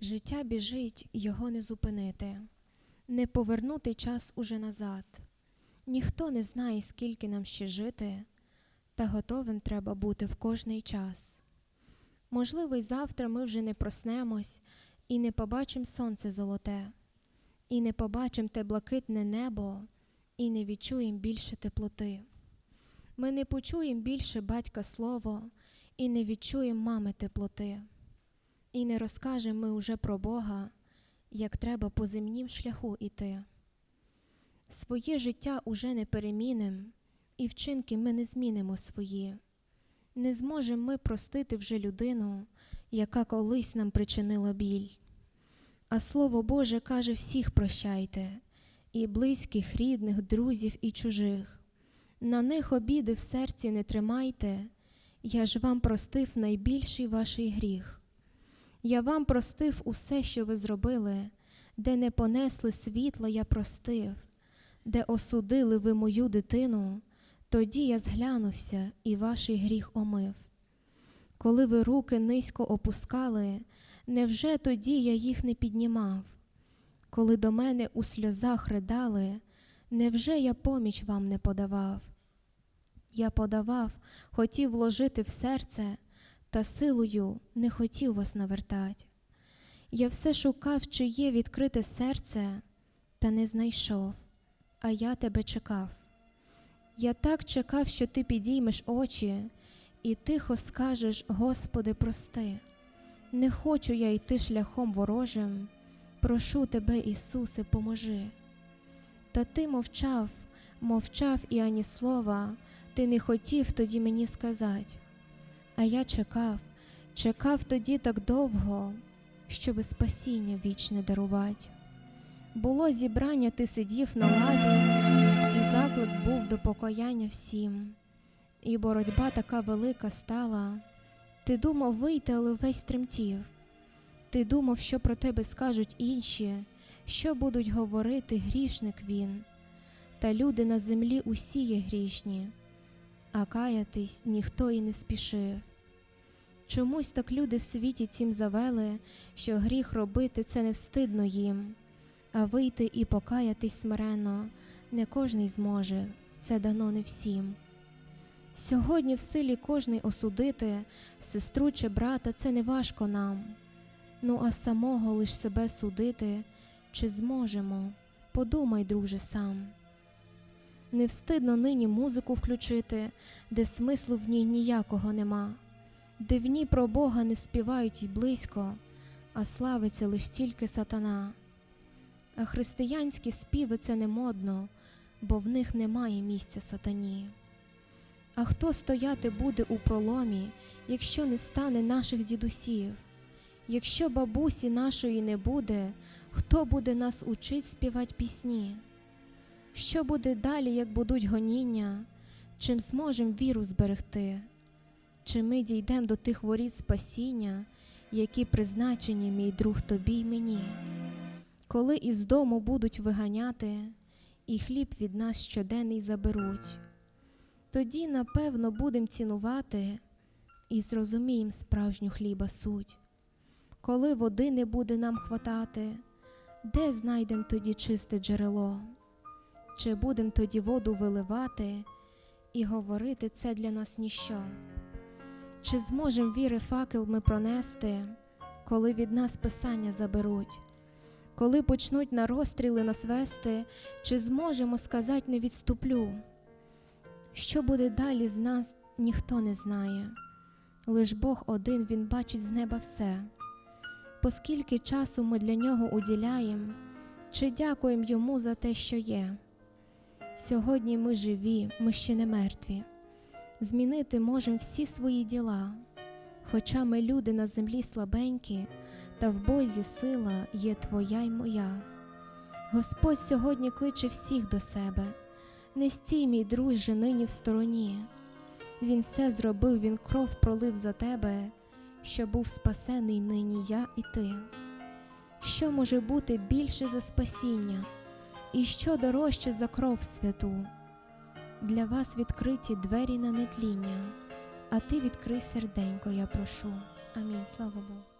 Життя біжить, його не зупинити, не повернути час уже назад. Ніхто не знає, скільки нам ще жити, та готовим треба бути в кожний час. Можливо, й завтра ми вже не проснемось і не побачимо сонце золоте, і не побачимо те блакитне небо, і не відчуємо більше теплоти. Ми не почуємо більше батька слово, і не відчуємо мами теплоти. І не розкажемо ми уже про Бога, як треба по земнім шляху іти. Своє життя уже не переміним, і вчинки ми не змінимо свої. Не зможемо ми простити вже людину, яка колись нам причинила біль. А Слово Боже каже всіх прощайте, і близьких, рідних, друзів і чужих. На них обіди в серці не тримайте, я ж вам простив найбільший ваший гріх. Я вам простив усе, що ви зробили, де не понесли світла, я простив, де осудили ви мою дитину, тоді я зглянувся і ваший гріх омив. Коли ви руки низько опускали, невже тоді я їх не піднімав? Коли до мене у сльозах ридали, невже я поміч вам не подавав? Я подавав, хотів вложити в серце, та силою не хотів вас навертать. Я все шукав, чи є відкрите серце, та не знайшов, а я тебе чекав. Я так чекав, що ти підіймеш очі і тихо скажеш, Господи, прости. Не хочу я йти шляхом ворожим, прошу тебе, Ісусе, поможи. Та ти мовчав, мовчав і ані слова, ти не хотів тоді мені сказати. А я чекав, чекав тоді так довго, щоби спасіння вічне дарувати. Було зібрання, ти сидів на лаві, і заклик був до покаяння всім. І боротьба така велика стала. Ти думав вийти, але весь тремтів. Ти думав, що про тебе скажуть інші, що будуть говорити грішник він. Та люди на землі усі є грішні, а каятись ніхто і не спішив. Чомусь так люди в світі цім завели, що гріх робити це не встидно їм, а вийти і покаятись смиренно не кожний зможе, це дано не всім. Сьогодні в силі кожний осудити, сестру чи брата, це не важко нам. Ну, а самого лиш себе судити, чи зможемо, подумай, друже, сам. Не встидно нині музику включити, де смислу в ній ніякого нема, ній про Бога не співають й близько, а славиться лиш тільки сатана. А християнські співи це не модно, бо в них немає місця сатані. А хто стояти буде у проломі, якщо не стане наших дідусів? Якщо бабусі нашої не буде, хто буде нас учить співати пісні? Що буде далі, як будуть гоніння, чим зможем віру зберегти? Чи ми дійдемо до тих воріт спасіння, які призначені, мій друг, тобі й мені? Коли із дому будуть виганяти, і хліб від нас щоденний заберуть, тоді, напевно, будем цінувати і зрозумієм справжню хліба суть. Коли води не буде нам хватати, де знайдем тоді чисте джерело? Чи будем тоді воду виливати і говорити це для нас ніщо? Чи зможем віри факел ми пронести, коли від нас писання заберуть? Коли почнуть на розстріли нас вести, чи зможемо сказати не відступлю? Що буде далі з нас, ніхто не знає, лиш Бог один він бачить з неба все. Поскільки часу ми для нього уділяємо, чи дякуємо йому за те, що є. Сьогодні ми живі, ми ще не мертві. Змінити можемо всі свої діла, хоча ми люди на землі слабенькі, та в Бозі сила є твоя й моя. Господь сьогодні кличе всіх до себе. Не стій, мій друже, нині в стороні. Він все зробив, він кров пролив за тебе, що був спасений нині я і ти. Що може бути більше за спасіння, і що дорожче за кров святу? Для вас відкриті двері на нетління, а ти відкрий серденько, я прошу. Амінь. Слава Богу.